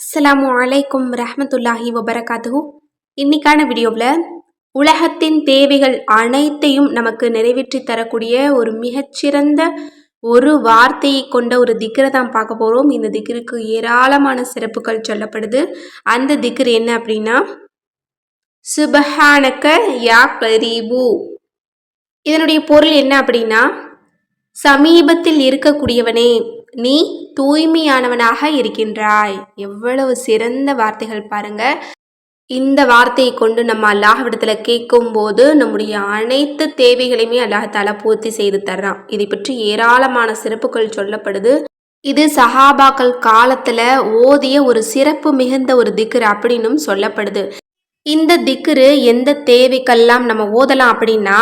அஸ்லாம் அலைக்கும் ரஹமத்துல்லாஹி வபரகாத்து இன்னைக்கான வீடியோவில் உலகத்தின் தேவைகள் அனைத்தையும் நமக்கு நிறைவேற்றி தரக்கூடிய ஒரு மிகச்சிறந்த ஒரு வார்த்தையை கொண்ட ஒரு திக்கரை தான் பார்க்க போகிறோம் இந்த திக்கருக்கு ஏராளமான சிறப்புகள் சொல்லப்படுது. அந்த திக்கர் என்ன அப்படின்னா சுபஹானக்க யா கரீபு. இதனுடைய பொருள் என்ன அப்படின்னா சமீபத்தில் இருக்கக்கூடியவனே நீ தூய்மையானவனாக இருக்கின்றாய். எவ்வளவு சிறந்த வார்த்தைகள் பாருங்க. இந்த வார்த்தையை கொண்டு நம்ம அல்லாஹ்விடத்தில் கேட்கும் போது நம்முடைய அனைத்து தேவைகளையுமே அல்லாஹால பூர்த்தி செய்து தர்றான். இதை பற்றி ஏராளமான சிறப்புகள் சொல்லப்படுது. இது சஹாபாக்கள் காலத்துல ஓதிய ஒரு சிறப்பு மிகுந்த ஒரு திக்ரு அப்படின்னும் சொல்லப்படுது. இந்த திக்ரு எந்த தேவைக்கெல்லாம் நம்ம ஓதலாம் அப்படின்னா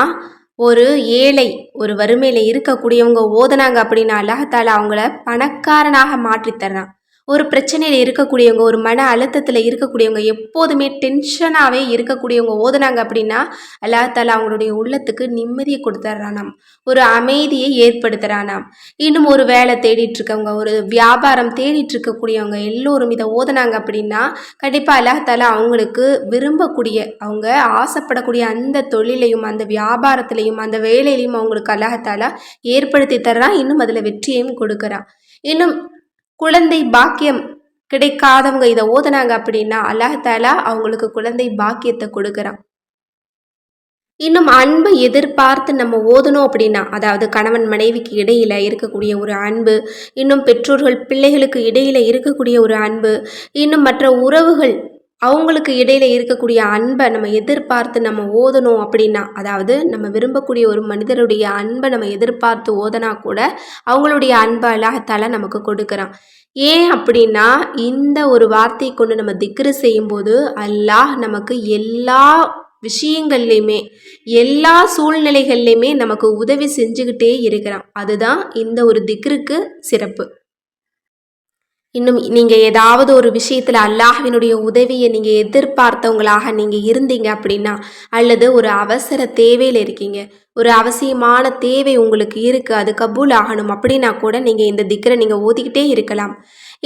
ஒரு ஏழை ஒரு வறுமையில் இருக்கக்கூடியவங்க ஓதுனாங்க அப்படின்னா அல்லாஹால அவங்கள பணக்காரனாக மாற்றித்தரான் ஒரு பிரச்சனையில் இருக்கக்கூடியவங்க ஒரு மன அழுத்தத்தில் இருக்கக்கூடியவங்க எப்போதுமே டென்ஷனாகவே இருக்கக்கூடியவங்க ஓதுனாங்க அப்படின்னா அல்லாஹால அவங்களுடைய உள்ளத்துக்கு நிம்மதியை கொடுத்துட்றானாம் ஒரு அமைதியை ஏற்படுத்துகிறானாம் இன்னும் ஒரு வேலை தேடிட்டு இருக்கவங்க ஒரு வியாபாரம் தேடிட்டு இருக்கக்கூடியவங்க எல்லோரும் இதை ஓதுனாங்க அப்படின்னா கண்டிப்பாக அல்லாஹால அவங்களுக்கு விரும்பக்கூடிய அவங்க ஆசைப்படக்கூடிய அந்த தொழிலையும் அந்த வியாபாரத்திலையும் அந்த வேலையிலையும் அவங்களுக்கு அல்லாஹால ஏற்படுத்தி தர்றான். இன்னும் அதில் வெற்றியையும் கொடுக்குறான். இன்னும் குழந்தை பாக்கியம் கிடைக்காதவங்க இதை ஓதுனாங்க அப்படின்னா அல்லாஹாலா அவங்களுக்கு குழந்தை பாக்கியத்தை கொடுக்குறான். இன்னும் அன்பை எதிர்பார்த்து நம்ம ஓதணும் அப்படின்னா அதாவது கணவன் மனைவிக்கு இடையில இருக்கக்கூடிய ஒரு அன்பு இன்னும் பெற்றோர்கள் பிள்ளைகளுக்கு இடையில இருக்கக்கூடிய ஒரு அன்பு இன்னும் மற்ற உறவுகள் அவங்களுக்கு இடையில இருக்கக்கூடிய அன்பை நம்ம எதிர்பார்த்து நம்ம ஓதணும் அப்படின்னா அதாவது நம்ம விரும்பக்கூடிய ஒரு மனிதருடைய அன்பை நம்ம எதிர்பார்த்து ஓதனா கூட அவங்களுடைய அன்பை அல்லாஹத்தால நமக்கு கொடுக்குறான். ஏன் அப்படின்னா இந்த ஒரு வார்த்தையை கொண்டு நம்ம திக்ரு செய்யும்போது அல்லாஹ் நமக்கு எல்லா விஷயங்கள்லையுமே எல்லா சூழ்நிலைகள்லையுமே நமக்கு உதவி செஞ்சுக்கிட்டே இருக்கிறான். அதுதான் இந்த ஒரு திக்ருக்கு சிறப்பு. இன்னும் நீங்கள் ஏதாவது ஒரு விஷயத்தில் அல்லாஹ்வினுடைய உதவியை நீங்கள் எதிர்பார்த்தவங்களாக நீங்கள் இருந்தீங்க அப்படின்னா அல்லது ஒரு அவசர தேவையில் இருக்கீங்க ஒரு அவசியமான தேவை உங்களுக்கு இருக்குது அது கபூல் ஆகணும். அப்படின்னா கூட நீங்கள் இந்த திக்கரை நீங்கள் ஓதிக்கிட்டே இருக்கலாம்.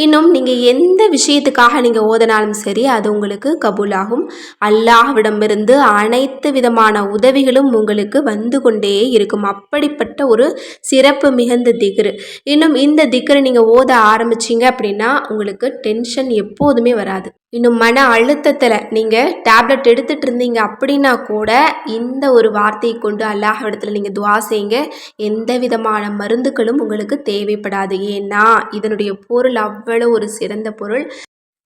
இன்னும் நீங்கள் எந்த விஷயத்துக்காக நீங்கள் ஓதனாலும் சரி அது உங்களுக்கு கபூலாகும் அல்லாஹ்விடமிருந்து அனைத்து விதமான உதவிகளும் உங்களுக்கு வந்து கொண்டே இருக்கும். அப்படிப்பட்ட ஒரு சிறப்பு மிகுந்த திக்ரு. இன்னும் இந்த திக்ரு நீங்கள் ஓத ஆரம்பிச்சிங்க அப்படின்னா உங்களுக்கு டென்ஷன் எப்போதுமே வராது. இன்னும் மன அழுத்தத்தில் நீங்கள் டேப்லெட் எடுத்துகிட்டு இருந்தீங்க அப்படின்னா கூட இந்த ஒரு வார்த்தையை கொண்டு அல்லாஹ்விடத்தில் நீங்கள் துவா செய்யுங்க. எந்த விதமான மருந்துகளும் உங்களுக்கு தேவைப்படாது. ஏன்னா இதனுடைய பொருள் அவ்வளோ ஒரு சிறந்த பொருள்.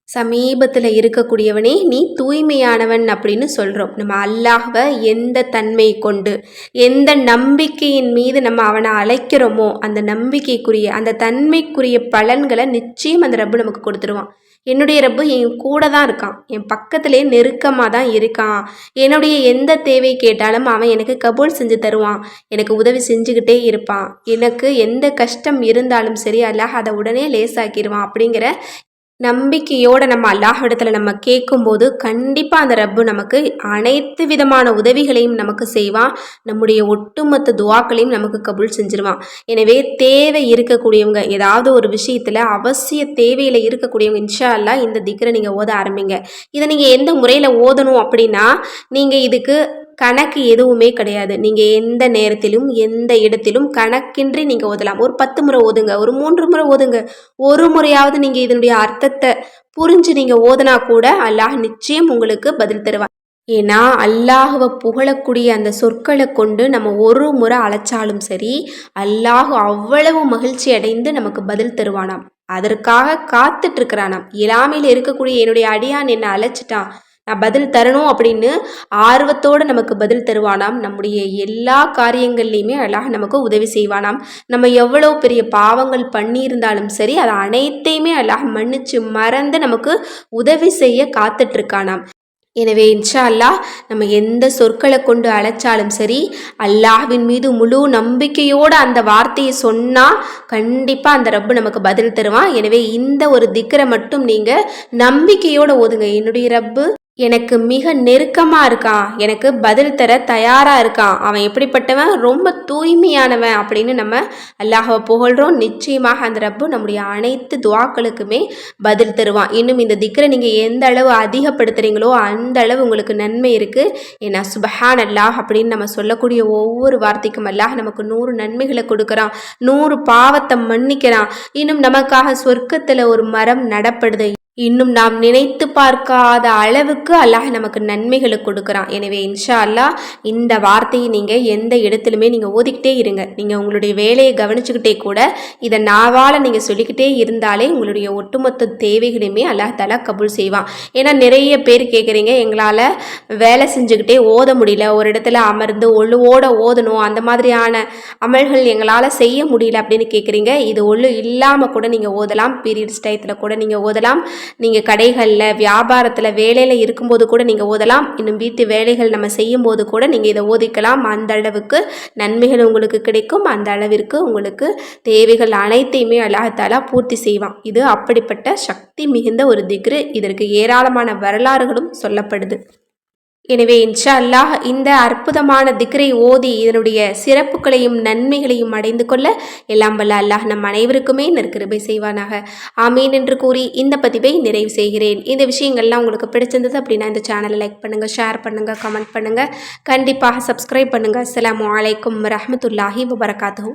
சமீபத்தில் இருக்கக்கூடியவனே நீ தூய்மையானவன் அப்படின்னு சொல்கிறோம் நம்ம அல்லாஹ்வை எந்த தன்மை கொண்டு எந்த நம்பிக்கையின் மீது நம்ம அவனை அழைக்கிறோமோ அந்த நம்பிக்கைக்குரிய அந்த தன்மைக்குரிய பலன்களை நிச்சயம் அந்த ரப்பு நமக்கு கொடுத்துருவான். என்னுடைய ரப்பு என் கூட தான் இருக்கான். என் பக்கத்திலே நெருக்கமாக தான் இருக்கான். என்னுடைய எந்த தேவை கேட்டாலும் அவன் எனக்கு கபூல் செஞ்சு தருவான். எனக்கு உதவி செஞ்சுக்கிட்டே இருப்பான். எனக்கு எந்த கஷ்டம் இருந்தாலும் சரி அல்லாஹ் அதை உடனே லேசாக்கிடுவான் அப்படிங்கிற நம்பிக்கையோடு நம்ம அல்லாஹிடத்துல நம்ம கேட்கும்போது கண்டிப்பாக அந்த ரப்பு நமக்கு அனைத்து விதமான உதவிகளையும் நமக்கு செய்வான் நம்முடைய ஒட்டுமொத்த துவாக்களையும் நமக்கு கபுல் செஞ்சிருவான் எனவே தேவை இருக்கக்கூடியவங்க ஏதாவது ஒரு விஷயத்தில் அவசிய தேவையில் இருக்கக்கூடியவங்க இன்ஷா அல்லா இந்த திக்கரை நீங்கள் ஓத ஆரம்பிங்க. இதை நீங்கள் எந்த முறையில் ஓதணும் அப்படின்னா நீங்கள் இதுக்கு கணக்கு எதுவுமே கிடையாது. நீங்கள் எந்த நேரத்திலும் எந்த இடத்திலும் கணக்கின்றி நீங்கள் ஓதலாம். ஒரு பத்து முறை ஓதுங்க ஒரு மூன்று முறை ஓதுங்க. ஒரு முறையாவது நீங்கள் இதனுடைய அர்த்தத்தை புரிஞ்சு நீங்கள் ஓதுனா கூட அல்லாஹ் நிச்சயம் உங்களுக்கு பதில் தருவார். ஏன்னா அல்லாஹுவை புகழக்கூடிய அந்த சொற்களை கொண்டு நம்ம ஒரு முறை அழைச்சாலும் சரி அல்லாஹு அவ்வளவு மகிழ்ச்சி அடைந்து நமக்கு பதில் தருவானாம். அதற்காக காத்துட்ருக்கிறானாம் இல்லாமையில் இருக்கக்கூடிய என்னுடைய அடியான் என்னை அழைச்சிட்டான். நான் பதில் தரணும் அப்படின்னு ஆர்வத்தோடு நமக்கு பதில் தருவானாம். நம்முடைய எல்லா காரியங்கள்லையுமே அழகாக நமக்கு உதவி செய்வானாம். நம்ம எவ்வளோ பெரிய பாவங்கள் பண்ணியிருந்தாலும் சரி அதை அனைத்தையுமே அழகாக மன்னிச்சு மறந்து நமக்கு உதவி செய்ய காத்துட்ருக்கானாம். எனவே இன்ஷா அல்லாஹ் நம்ம எந்த சொற்களை கொண்டு அழைச்சாலும் சரி அல்லாஹ்வின் மீது முழு நம்பிக்கையோடு அந்த வார்த்தையை சொன்னால் கண்டிப்பாக அந்த ரப்பு நமக்கு பதில் தருவான். எனவே இந்த ஒரு திக்கரை மட்டும் நீங்கள் நம்பிக்கையோடு ஓதுங்க. என்னுடைய ரப்பு எனக்கு மிக நெருக்கமாக இருக்கான் எனக்கு பதில் தர தயாராக இருக்கான் அவன் எப்படிப்பட்டவன்? ரொம்ப தூய்மையானவன் அப்படின்னு நம்ம அல்லாஹாவை புகழ்கிறோம் நிச்சயமாக அந்த ரப்பு நம்முடைய அனைத்து துவாக்களுக்குமே பதில் தருவான். இன்னும் இந்த திக்கரை நீங்கள் எந்த அளவு அதிகப்படுத்துகிறீங்களோ அந்த அளவு உங்களுக்கு நன்மை இருக்குது ஏன்னா சுபஹான் அல்லாஹ் அப்படின்னு நம்ம சொல்லக்கூடிய ஒவ்வொரு வார்த்தைக்கும் அல்லாஹ் நமக்கு நூறு நன்மைகளை கொடுக்குறான். நூறு பாவத்தை மன்னிக்கிறான். இன்னும் நமக்காக சொர்க்கத்தில் ஒரு மரம் நடப்படுது. இன்னும் நாம் நினைத்து பார்க்காத அளவுக்கு அல்லாஹ் நமக்கு நன்மைகளை கொடுக்குறான். எனவே இன்ஷா அல்லாஹ் இந்த வார்த்தையை நீங்கள் எந்த இடத்துலையுமே நீங்கள் ஓதிக்கிட்டே இருங்க. நீங்கள் உங்களுடைய வேலையை கவனிச்சுக்கிட்டே கூட இதை நாவால் நீங்கள் சொல்லிக்கிட்டே இருந்தாலே உங்களுடைய ஒட்டுமொத்த தேவைகளையுமே அல்லாஹ் தாலா கபூல் செய்வான். ஏன்னா நிறைய பேர் கேட்குறீங்க எங்களால் வேலை செஞ்சுக்கிட்டே ஓத முடியல ஒரு இடத்துல அமர்ந்து ஒழுவோட ஓதணும் அந்த மாதிரியான அமல்கள் எங்களால் செய்ய முடியல அப்படின்னு கேட்குறீங்க இது ஒழு இல்லாமல் கூட நீங்கள் ஓதலாம். பீரியட்ஸ் டயத்தில் கூட நீங்கள் ஓதலாம். நீங்கள் கடைகளில் வியாபாரத்தில் வேலையில் இருக்கும்போது கூட நீங்கள் ஓதலாம். இன்னும் வீட்டு வேலைகள் நம்ம செய்யும்போது கூட நீங்கள் இதை ஓதிக்கலாம். அந்த அளவுக்கு நன்மைகள் உங்களுக்கு கிடைக்கும். அந்த அளவிற்கு உங்களுக்கு தேவைகள் அனைத்தையுமே அல்லாஹாலா பூர்த்தி செய்வான். இது அப்படிப்பட்ட சக்தி மிகுந்த ஒரு திக்ரு. இதற்கு ஏராளமான வரலாறுகளும் சொல்லப்படுது. எனவே இன்ஷா அல்லாஹ் இந்த அற்புதமான திக்ரை ஓதி இதனுடைய சிறப்புகளையும் நன்மைகளையும் அடைந்து கொள்ள எல்லாம் வல்ல அல்லாஹ் நம் அனைவருக்குமே நற்கிருபை செய்வானாக. ஆமீன் என்று கூறி இந்த பதிவை நிறைவு செய்கிறேன். இந்த விஷயங்கள்லாம் உங்களுக்கு பிடிச்சிருந்தது அப்படின்னா இந்த சேனலை லைக் பண்ணுங்கள் ஷேர் பண்ணுங்கள் கமெண்ட் பண்ணுங்கள் கண்டிப்பாக சப்ஸ்கிரைப் பண்ணுங்கள் அஸ்லாம் அலைக்கும் ரஹமத்துல்லாஹி வபரகாத்துஹு.